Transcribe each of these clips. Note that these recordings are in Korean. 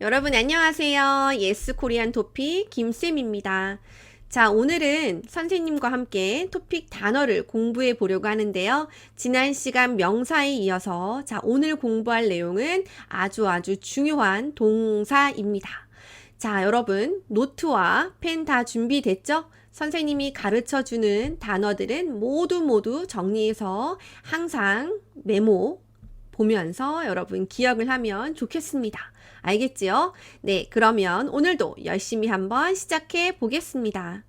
여러분 안녕하세요. 예스 코리안 토픽 김쌤입니다. 자, 오늘은 선생님과 함께 토픽 단어를 공부해 보려고 하는데요. 지난 시간 명사에 이어서 자, 오늘 공부할 내용은 아주 아주 중요한 동사입니다. 자, 여러분 노트와 펜 다 준비됐죠? 선생님이 가르쳐 주는 단어들은 모두 모두 정리해서 항상 메모 보면서 여러분 기억을 하면 좋겠습니다. 알겠지요? 네, 그러면 오늘도 열심히 한번 시작해 보겠습니다.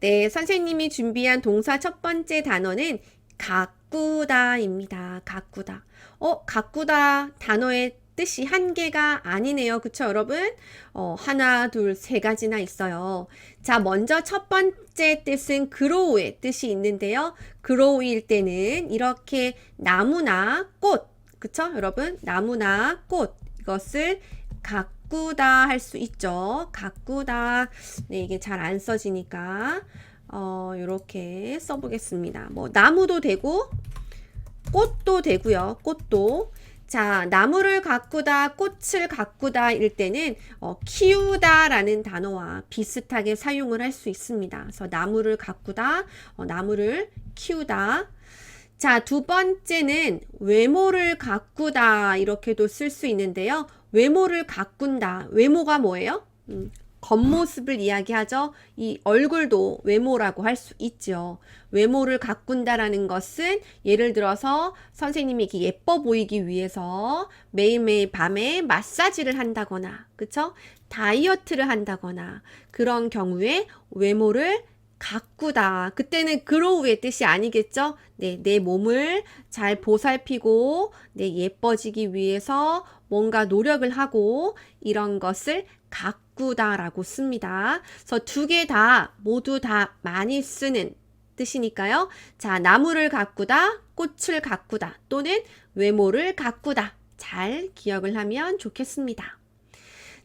네, 선생님이 준비한 동사 첫 번째 단어는 가꾸다입니다. 가꾸다. 어, 가꾸다 단어의 뜻이 한 개가 아니네요. 그쵸, 여러분? 어, 하나, 둘, 세 가지나 있어요. 자, 먼저 첫 번째 뜻은 grow의 뜻이 있는데요. grow일 때는 이렇게 나무나 꽃, 그쵸, 여러분? 나무나 꽃, 이것을 가꾸다 할 수 있죠. 가꾸다. 네, 이게 잘 안 써지니까, 어, 요렇게 써보겠습니다. 뭐, 나무도 되고, 꽃도 되고요. 꽃도. 자, 나무를 가꾸다, 꽃을 가꾸다 일 때는 어, 키우다라는 단어와 비슷하게 사용을 할 수 있습니다. 그래서 나무를 가꾸다, 어, 나무를 키우다. 자, 두 번째는 외모를 가꾸다 이렇게도 쓸 수 있는데요. 외모를 가꾼다. 외모가 뭐예요? 음, 겉모습을 이야기하죠. 이 얼굴도 외모라고 할 수 있죠. 외모를 가꾼다라는 것은 예를 들어서 선생님이 이렇게 예뻐 보이기 위해서 매일매일 밤에 마사지를 한다거나, 그쵸? 다이어트를 한다거나 그런 경우에 외모를 가꾸다. 그때는 그로우의 뜻이 아니겠죠? 네, 내 몸을 잘 보살피고, 네, 예뻐지기 위해서 뭔가 노력을 하고, 이런 것을 가꾸다라고 씁니다. 그래서 두 개 다, 모두 다 많이 쓰는 뜻이니까요. 자, 나무를 가꾸다, 꽃을 가꾸다, 또는 외모를 가꾸다. 잘 기억을 하면 좋겠습니다.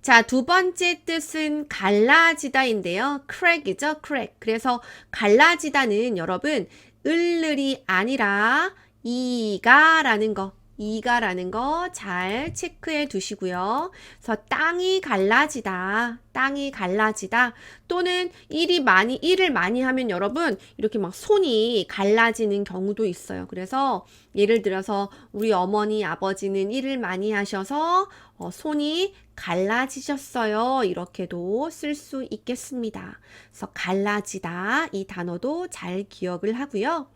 자, 두 번째 뜻은 갈라지다인데요. crack이죠, crack. 그래서 갈라지다는 여러분, 을을이 아니라 이가라는 거, 이가라는 거 잘 체크해 두시고요. 그래서 땅이 갈라지다, 땅이 갈라지다, 또는 일이 많이, 일을 많이 하면 여러분, 이렇게 막 손이 갈라지는 경우도 있어요. 그래서 예를 들어서 우리 어머니, 아버지는 일을 많이 하셔서 어, 손이 갈라지셨어요. 이렇게도 쓸 수 있겠습니다. 그래서 갈라지다 이 단어도 잘 기억을 하고요.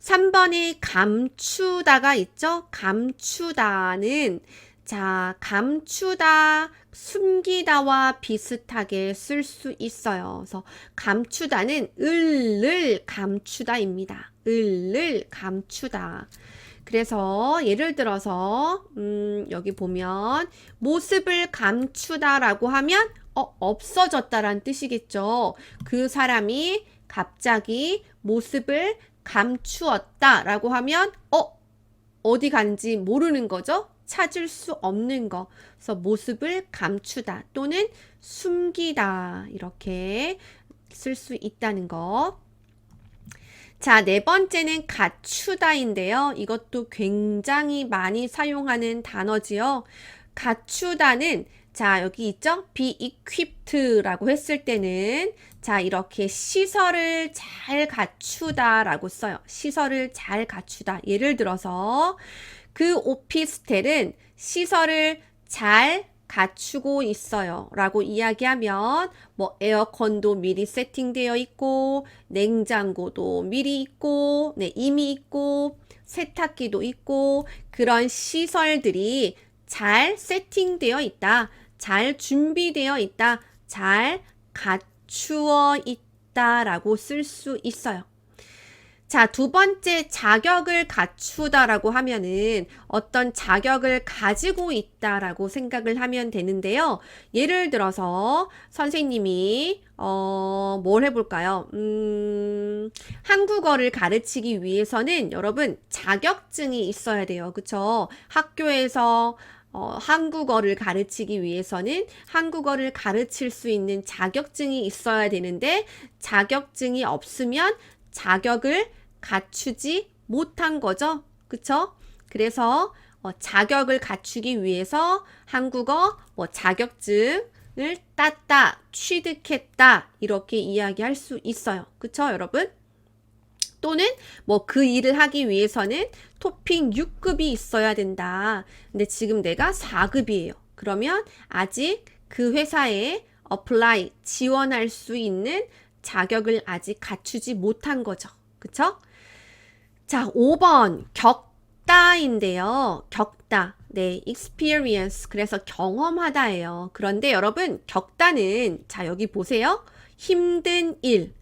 3번에 감추다가 있죠? 감추다는 자, 감추다, 숨기다와 비슷하게 쓸 수 있어요. 그래서 감추다는 을을 감추다입니다. 을을 감추다. 그래서 예를 들어서 음, 여기 보면 모습을 감추다라고 하면 어, 없어졌다란 뜻이겠죠. 그 사람이 갑자기 모습을 감추었다라고 하면 어 어디 간지 모르는 거죠. 찾을 수 없는 거. 그래서 모습을 감추다 또는 숨기다 이렇게 쓸 수 있다는 거. 자, 네 번째는 갖추다인데요. 이것도 굉장히 많이 사용하는 단어지요. 갖추다는 자, 여기 있죠? be equipped라고 했을 때는 자, 이렇게 시설을 잘 갖추다라고 써요. 시설을 잘 갖추다. 예를 들어서 그 오피스텔은 시설을 잘 갖추고 있어요. 라고 이야기하면 뭐 에어컨도 미리 세팅되어 있고 냉장고도 미리 있고 네, 이미 있고 세탁기도 있고 그런 시설들이 잘 세팅되어 있다. 잘 준비되어 있다. 잘 갖추어 있다라고 쓸 수 있어요. 자, 두 번째 자격을 갖추다라고 하면은 어떤 자격을 가지고 있다라고 생각을 하면 되는데요. 예를 들어서 선생님이 어, 뭘 해볼까요? 음, 한국어를 가르치기 위해서는 여러분 자격증이 있어야 돼요. 그쵸? 학교에서 어, 한국어를 가르치기 위해서는 한국어를 가르칠 수 있는 자격증이 있어야 되는데 자격증이 없으면 자격을 갖추지 못한 거죠. 그쵸? 그래서 어, 자격을 갖추기 위해서 한국어 뭐 자격증을 땄다, 취득했다 이렇게 이야기할 수 있어요. 그쵸, 여러분? 또는 뭐 그 일을 하기 위해서는 토핑 6급이 있어야 된다. 근데 지금 내가 4급이에요. 그러면 아직 그 회사에 apply, 지원할 수 있는 자격을 아직 갖추지 못한 거죠. 그쵸? 자, 5번 격다인데요. 격다. 네, experience. 그래서 경험하다예요. 그런데 여러분, 격다는 자, 여기 보세요. 힘든 일,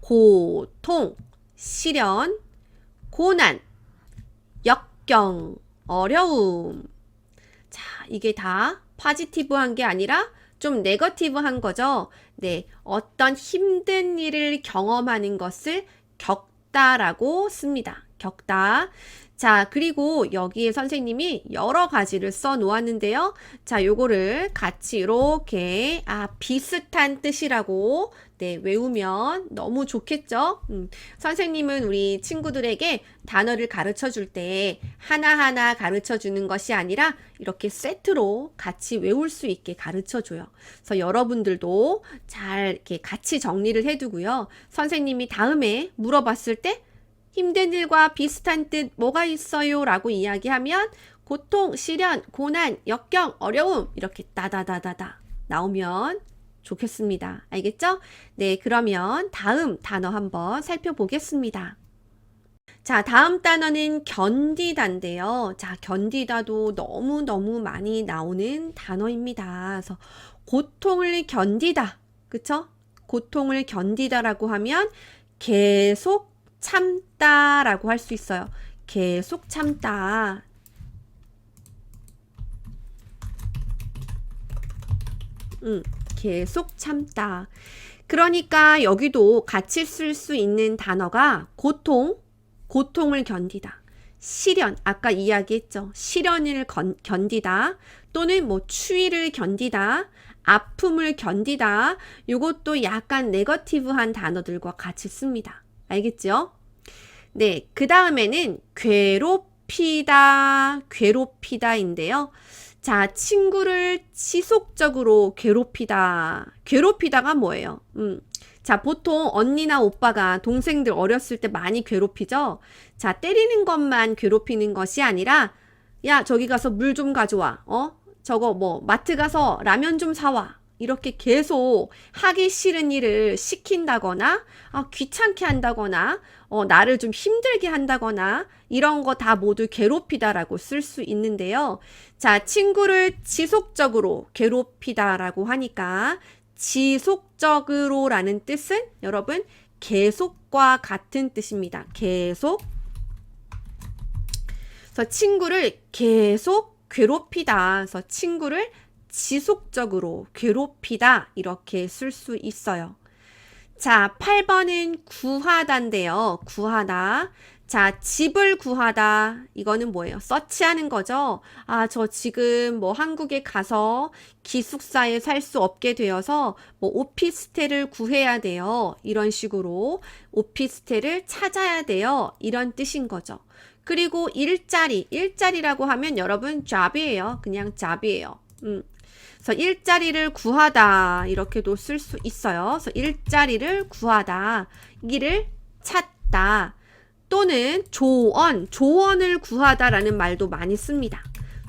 고통, 시련, 고난, 역경, 어려움. 자, 이게 다 파지티브한 게 아니라 좀 네거티브한 거죠. 네, 어떤 힘든 일을 경험하는 것을 격다라고 씁니다. 격다. 자, 그리고 여기에 선생님이 여러 가지를 써 놓았는데요. 자, 요거를 같이 이렇게, 아, 비슷한 뜻이라고, 네, 외우면 너무 좋겠죠? 음, 선생님은 우리 친구들에게 단어를 가르쳐 줄 때 하나하나 가르쳐 주는 것이 아니라 이렇게 세트로 같이 외울 수 있게 가르쳐 줘요. 그래서 여러분들도 잘 이렇게 같이 정리를 해 두고요. 선생님이 다음에 물어봤을 때 힘든 일과 비슷한 뜻 뭐가 있어요? 라고 이야기하면 고통, 시련, 고난, 역경, 어려움 이렇게 따다다다다 나오면 좋겠습니다. 알겠죠? 네, 그러면 다음 단어 한번 살펴보겠습니다. 자, 다음 단어는 견디다인데요. 자, 견디다도 너무너무 많이 나오는 단어입니다. 그래서 고통을 견디다. 그쵸? 고통을 견디다라고 하면 계속 참다라고 할 수 있어요. 계속 참다. 음, 계속 참다. 그러니까 여기도 같이 쓸 수 있는 단어가 고통, 고통을 견디다. 시련, 아까 이야기했죠. 시련을 건, 견디다. 또는 뭐 추위를 견디다. 아픔을 견디다. 이것도 약간 네거티브한 단어들과 같이 씁니다. 알겠죠? 네, 그 다음에는 괴롭히다, 괴롭히다인데요. 자, 친구를 지속적으로 괴롭히다. 괴롭히다가 뭐예요? 음. 자, 보통 언니나 오빠가 동생들 어렸을 때 많이 괴롭히죠? 자, 때리는 것만 괴롭히는 것이 아니라, 야, 저기 가서 물 좀 가져와. 어? 저거 뭐, 마트 가서 라면 좀 사와. 이렇게 계속 하기 싫은 일을 시킨다거나, 아, 귀찮게 한다거나, 어, 나를 좀 힘들게 한다거나, 이런 거 다 모두 괴롭히다라고 쓸 수 있는데요. 자, 친구를 지속적으로 괴롭히다라고 하니까, 지속적으로라는 뜻은 여러분, 계속과 같은 뜻입니다. 계속. 그래서 친구를 계속 괴롭히다. 그래서 친구를 지속적으로 괴롭히다 이렇게 쓸 수 있어요. 자, 8번은 구하다인데요. 구하다. 자, 집을 구하다. 이거는 뭐예요? 서치하는 거죠. 아, 저 지금 뭐 한국에 가서 기숙사에 살 수 없게 되어서 뭐 오피스텔을 구해야 돼요. 이런 식으로 오피스텔을 찾아야 돼요. 이런 뜻인 거죠. 그리고 일자리, 일자리라고 하면 여러분 job이에요. 그냥 job이에요. 음. 그래서 일자리를 구하다 이렇게도 쓸 수 있어요. 그래서 일자리를 구하다, 일을 찾다 또는 조언, 조언을 구하다라는 말도 많이 씁니다.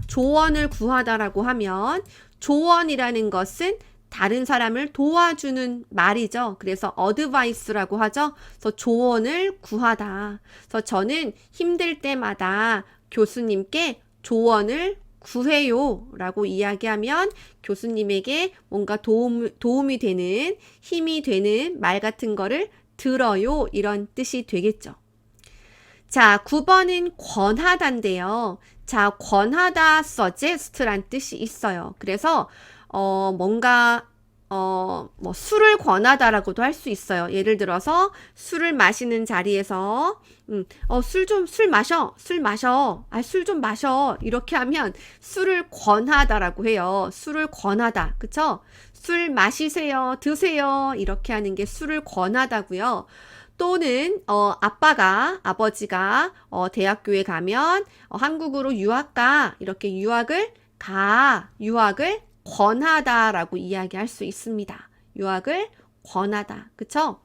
조언을 구하다라고 하면 조언이라는 것은 다른 사람을 도와주는 말이죠. 그래서 어드바이스라고 하죠. 그래서 조언을 구하다. 그래서 저는 힘들 때마다 교수님께 조언을 구해요 라고 이야기하면 교수님에게 뭔가 도움, 도움이 되는 힘이 되는 말 같은 거를 들어요 이런 뜻이 되겠죠. 자, 9번은 권하다인데요. 자, 권하다 suggest란 뜻이 있어요. 그래서 어 뭔가 어, 뭐, 술을 권하다라고도 할 수 있어요. 예를 들어서, 술을 마시는 자리에서, 음, 어, 술 좀, 술 마셔. 술 마셔. 아, 술 좀 마셔. 이렇게 하면, 술을 권하다라고 해요. 술을 권하다. 그쵸? 술 마시세요. 드세요. 이렇게 하는 게 술을 권하다고요. 또는 어, 아빠가 아버지가 어, 대학교에 가면 어, 한국으로 유학 가 이렇게 유학을 가 유학을 권하다라고 이야기할 수 있습니다. 유학을 권하다. 그쵸?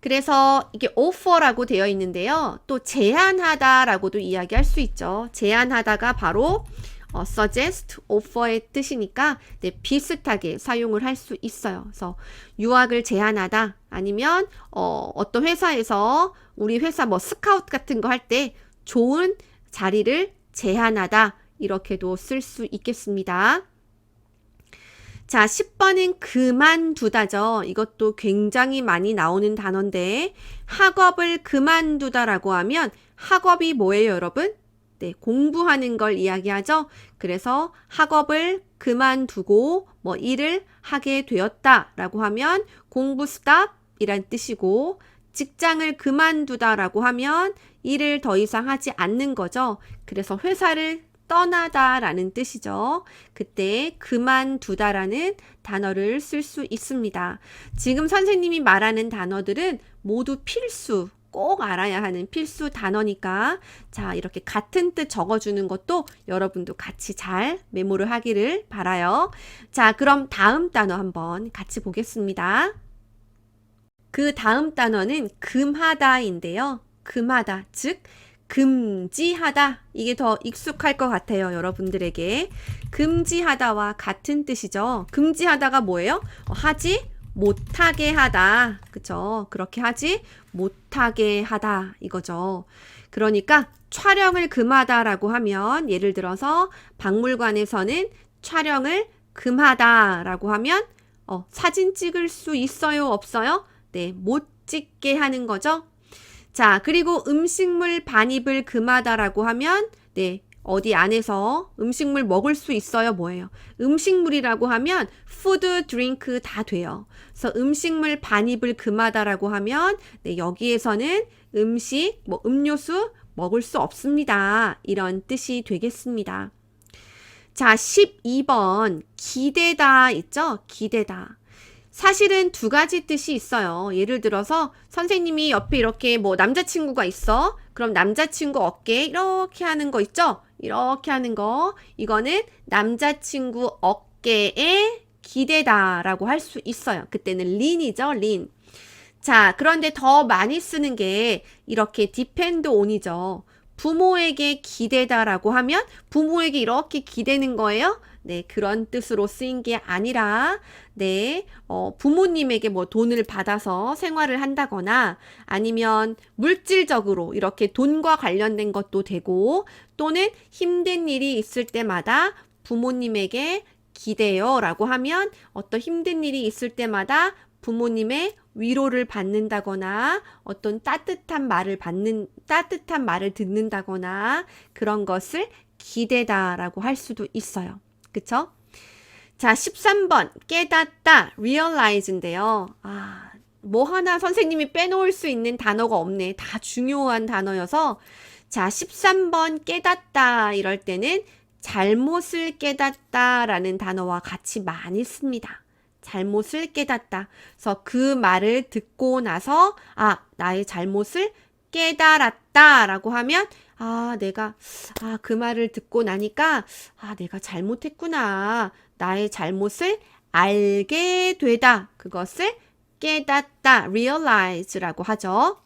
그래서 이게 offer라고 되어 있는데요. 또 제안하다라고도 이야기할 수 있죠. 제안하다가 바로 어, suggest, offer의 뜻이니까 네, 비슷하게 사용을 할 수 있어요. 그래서 유학을 제안하다 아니면 어, 어떤 회사에서 우리 회사 뭐 스카우트 같은 거 할 때 좋은 자리를 제안하다 이렇게도 쓸 수 있겠습니다. 자, 10번은 그만두다죠. 이것도 굉장히 많이 나오는 단어인데 학업을 그만두다라고 하면 학업이 뭐예요, 여러분? 네, 공부하는 걸 이야기하죠. 그래서 학업을 그만두고 뭐 일을 하게 되었다라고 하면 공부 스탑이란 뜻이고 직장을 그만두다라고 하면 일을 더 이상 하지 않는 거죠. 그래서 회사를 떠나다 라는 뜻이죠. 그때 그만두다 라는 단어를 쓸 수 있습니다. 지금 선생님이 말하는 단어들은 모두 필수, 꼭 알아야 하는 필수 단어니까 자, 이렇게 같은 뜻 적어주는 것도 여러분도 같이 잘 메모를 하기를 바라요. 자, 그럼 다음 단어 한번 같이 보겠습니다. 그 다음 단어는 금하다인데요. 금하다, 즉, 금지하다. 이게 더 익숙할 것 같아요, 여러분들에게. 금지하다와 같은 뜻이죠. 금지하다가 뭐예요? 어, 하지 못하게 하다. 그쵸? 그렇게 하지 못하게 하다. 이거죠. 그러니까 촬영을 금하다라고 하면 예를 들어서 박물관에서는 촬영을 금하다라고 하면 어, 사진 찍을 수 있어요? 없어요? 네, 못 찍게 하는 거죠. 자, 그리고 음식물 반입을 금하다라고 하면, 네, 어디 안에서 음식물 먹을 수 있어요? 뭐예요? 음식물이라고 하면 푸드, 드링크 다 돼요. 그래서 음식물 반입을 금하다라고 하면, 네, 여기에서는 음식, 뭐 음료수 먹을 수 없습니다. 이런 뜻이 되겠습니다. 자, 12번. 기대다 있죠? 기대다. 사실은 두 가지 뜻이 있어요. 예를 들어서 선생님이 옆에 이렇게 뭐 남자친구가 있어. 그럼 남자친구 어깨 이렇게 하는 거 있죠? 이렇게 하는 거. 이거는 남자친구 어깨에 기대다라고 할 수 있어요. 그때는 린이죠, 린. 자, 그런데 더 많이 쓰는 게 이렇게 depend on이죠. 부모에게 기대다라고 하면 부모에게 이렇게 기대는 거예요. 네, 그런 뜻으로 쓰인 게 아니라, 네, 어, 부모님에게 뭐 돈을 받아서 생활을 한다거나 아니면 물질적으로 이렇게 돈과 관련된 것도 되고 또는 힘든 일이 있을 때마다 부모님에게 기대요 라고 하면 어떤 힘든 일이 있을 때마다 부모님의 위로를 받는다거나 어떤 따뜻한 말을 받는 따뜻한 말을 듣는다거나 그런 것을 기대다라고 할 수도 있어요. 그쵸? 자, 13번 깨닫다 realize인데요. 아, 뭐 하나 선생님이 빼놓을 수 있는 단어가 없네. 다 중요한 단어여서 자, 13번 깨닫다 이럴 때는 잘못을 깨닫다 라는 단어와 같이 많이 씁니다. 잘못을 깨닫다. 그래서 그 말을 듣고 나서 아, 나의 잘못을 깨달았다 라고 하면 아, 내가 아, 그 말을 듣고 나니까 아, 내가 잘못했구나. 나의 잘못을 알게 되다. 그것을 깨닫다. realize라고 하죠.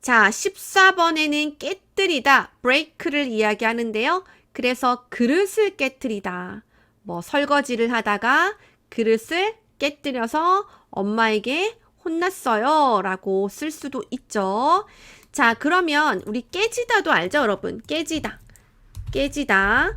자, 14번에는 깨뜨리다, break를 이야기하는데요. 그래서 그릇을 깨뜨리다. 뭐 설거지를 하다가 그릇을 깨뜨려서 엄마에게 혼났어요. 라고 쓸 수도 있죠. 자, 그러면 우리 깨지다도 알죠, 여러분? 깨지다. 깨지다.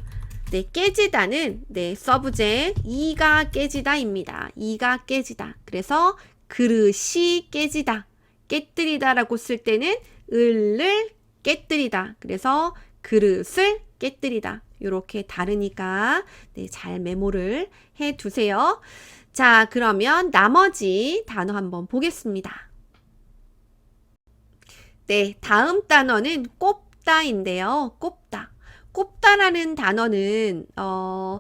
네, 깨지다는 네, 서브제 이가 깨지다입니다. 이가 깨지다. 그래서 그릇이 깨지다. 깨뜨리다라고 쓸 때는 을을 깨뜨리다. 그래서 그릇을 깨뜨리다. 이렇게 다르니까 네, 잘 메모를 해 두세요. 자, 그러면 나머지 단어 한번 보겠습니다. 네, 다음 단어는 꼽다인데요. 꼽다. 꼽다라는 단어는 어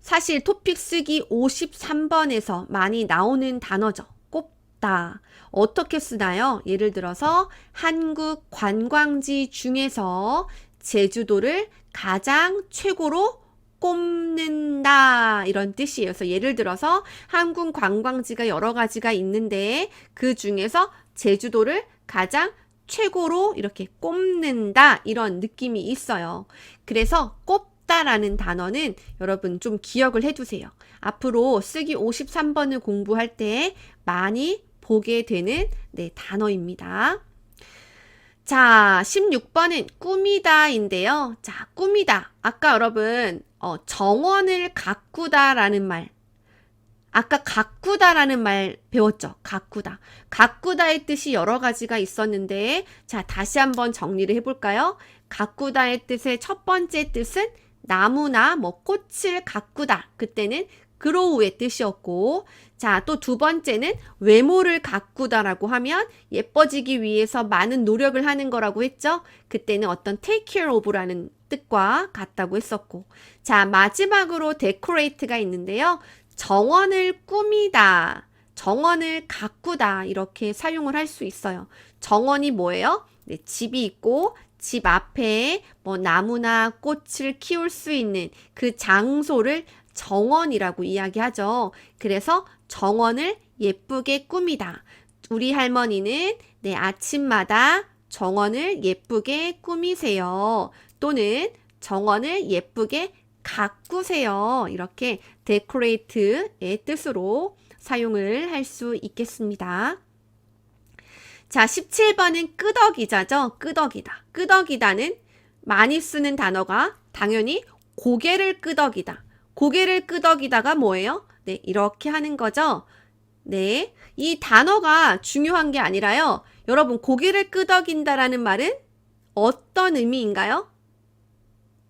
사실 토픽 쓰기 53번에서 많이 나오는 단어죠. 꼽다. 어떻게 쓰나요? 예를 들어서 한국 관광지 중에서 제주도를 가장 최고로 꼽는다 이런 뜻이에요. 그래서 예를 들어서 한국 관광지가 여러 가지가 있는데 그 중에서 제주도를 가장 최고로 이렇게 꼽는다 이런 느낌이 있어요. 그래서 꼽다라는 단어는 여러분 좀 기억을 해두세요. 앞으로 쓰기 53번을 공부할 때 많이 보게 되는 네, 단어입니다. 자, 16번은 꾸미다인데요. 자, 꾸미다. 아까 여러분, 어, 정원을 가꾸다라는 말. 아까 가꾸다라는 말 배웠죠? 가꾸다. 가꾸다의 뜻이 여러 가지가 있었는데, 자, 다시 한번 정리를 해 볼까요? 가꾸다의 뜻의 첫 번째 뜻은 나무나 뭐 꽃을 가꾸다. 그때는 그로우의 뜻이었고, 자, 또 두 번째는 외모를 가꾸다라고 하면 예뻐지기 위해서 많은 노력을 하는 거라고 했죠? 그때는 어떤 take care of라는 뜻과 같다고 했었고. 자, 마지막으로 decorate가 있는데요. 정원을 꾸미다, 정원을 가꾸다, 이렇게 사용을 할 수 있어요. 정원이 뭐예요? 네, 집이 있고, 집 앞에 뭐 나무나 꽃을 키울 수 있는 그 장소를 정원이라고 이야기하죠. 그래서 정원을 예쁘게 꾸미다. 우리 할머니는 내 아침마다 정원을 예쁘게 꾸미세요. 또는 정원을 예쁘게 가꾸세요. 이렇게 decorate의 뜻으로 사용을 할 수 있겠습니다. 자, 17번은 끄덕이자죠. 끄덕이다. 끄덕이다는 많이 쓰는 단어가 당연히 고개를 끄덕이다. 고개를 끄덕이다가 뭐예요? 네, 이렇게 하는 거죠. 네. 이 단어가 중요한 게 아니라요. 여러분, 고개를 끄덕인다라는 말은 어떤 의미인가요?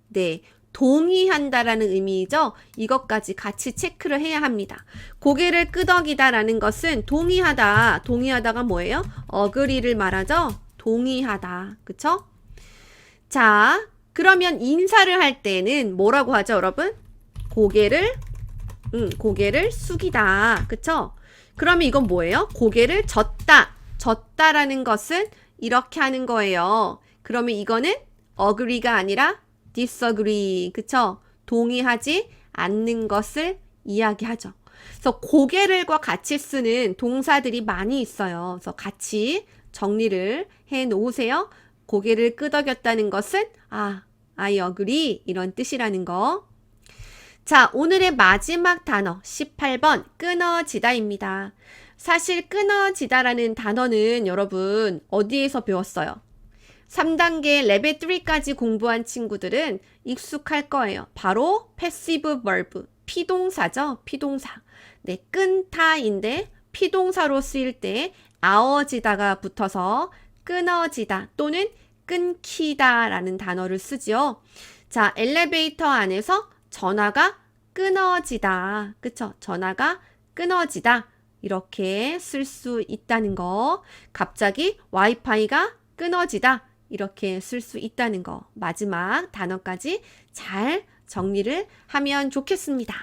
네. 동의한다라는 의미이죠. 이것까지 같이 체크를 해야 합니다. 고개를 끄덕이다라는 것은 동의하다. 동의하다가 뭐예요? 어그리를 말하죠. 동의하다. 그쵸? 자, 그러면 인사를 할 때는 뭐라고 하죠, 여러분? 고개를 음, 고개를 숙이다. 그쵸? 그러면 이건 뭐예요? 고개를 젓다. 젓다라는 것은 이렇게 하는 거예요. 그러면 이거는 agree가 아니라 disagree. 그쵸? 동의하지 않는 것을 이야기하죠. 그래서 고개를과 같이 쓰는 동사들이 많이 있어요. 그래서 같이 정리를 해 놓으세요. 고개를 끄덕였다는 것은 아, I agree 이런 뜻이라는 거. 자, 오늘의 마지막 단어 18번 끊어지다입니다. 사실 끊어지다라는 단어는 여러분 어디에서 배웠어요? 3단계 레벨 3까지 공부한 친구들은 익숙할 거예요. 바로 passive verb, 피동사죠. 피동사. 네, 끈타인데 피동사로 쓰일 때 아어지다가 붙어서 끊어지다 또는 끊기다라는 단어를 쓰지요. 자, 엘리베이터 안에서 전화가 끊어지다. 그쵸? 전화가 끊어지다. 이렇게 쓸 수 있다는 거. 갑자기 와이파이가 끊어지다. 이렇게 쓸 수 있다는 거. 마지막 단어까지 잘 정리를 하면 좋겠습니다.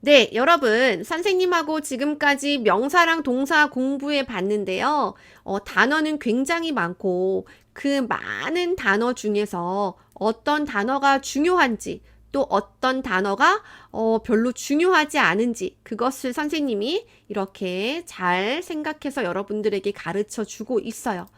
네, 여러분, 선생님하고 지금까지 명사랑 동사 공부해 봤는데요. 어, 단어는 굉장히 많고, 그 많은 단어 중에서 어떤 단어가 중요한지, 또 어떤 단어가 어, 별로 중요하지 않은지 그것을 선생님이 이렇게 잘 생각해서 여러분들에게 가르쳐 주고 있어요.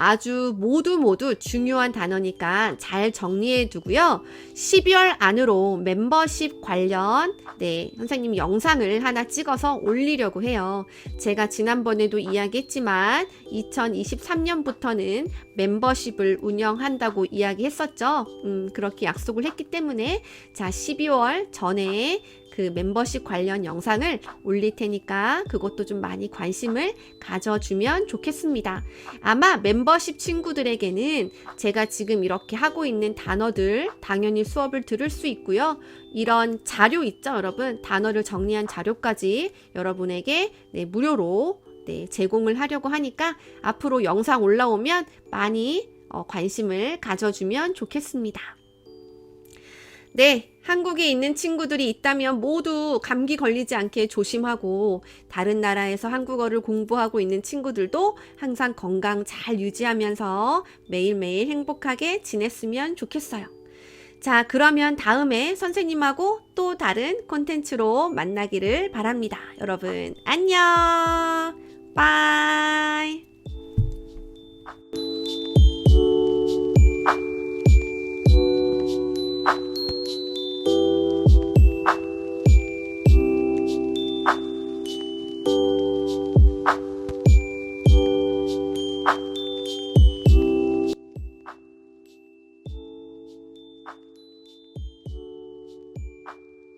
아주 모두 모두 중요한 단어니까 잘 정리해 두고요. 12월 안으로 멤버십 관련 네, 선생님 영상을 하나 찍어서 올리려고 해요. 제가 지난번에도 이야기했지만 2023년부터는 멤버십을 운영한다고 이야기했었죠. 음, 그렇게 약속을 했기 때문에 자, 12월 전에 그 멤버십 관련 영상을 올릴 테니까 그것도 좀 많이 관심을 가져주면 좋겠습니다. 아마 멤버십 친구들에게는 제가 지금 이렇게 하고 있는 단어들 당연히 수업을 들을 수 있고요. 이런 자료 있죠, 여러분? 단어를 정리한 자료까지 여러분에게 네, 무료로 네, 제공을 하려고 하니까 앞으로 영상 올라오면 많이 어, 관심을 가져주면 좋겠습니다. 네, 한국에 있는 친구들이 있다면 모두 감기 걸리지 않게 조심하고 다른 나라에서 한국어를 공부하고 있는 친구들도 항상 건강 잘 유지하면서 매일매일 행복하게 지냈으면 좋겠어요. 자, 그러면 다음에 선생님하고 또 다른 콘텐츠로 만나기를 바랍니다. 여러분, 안녕! 빠이!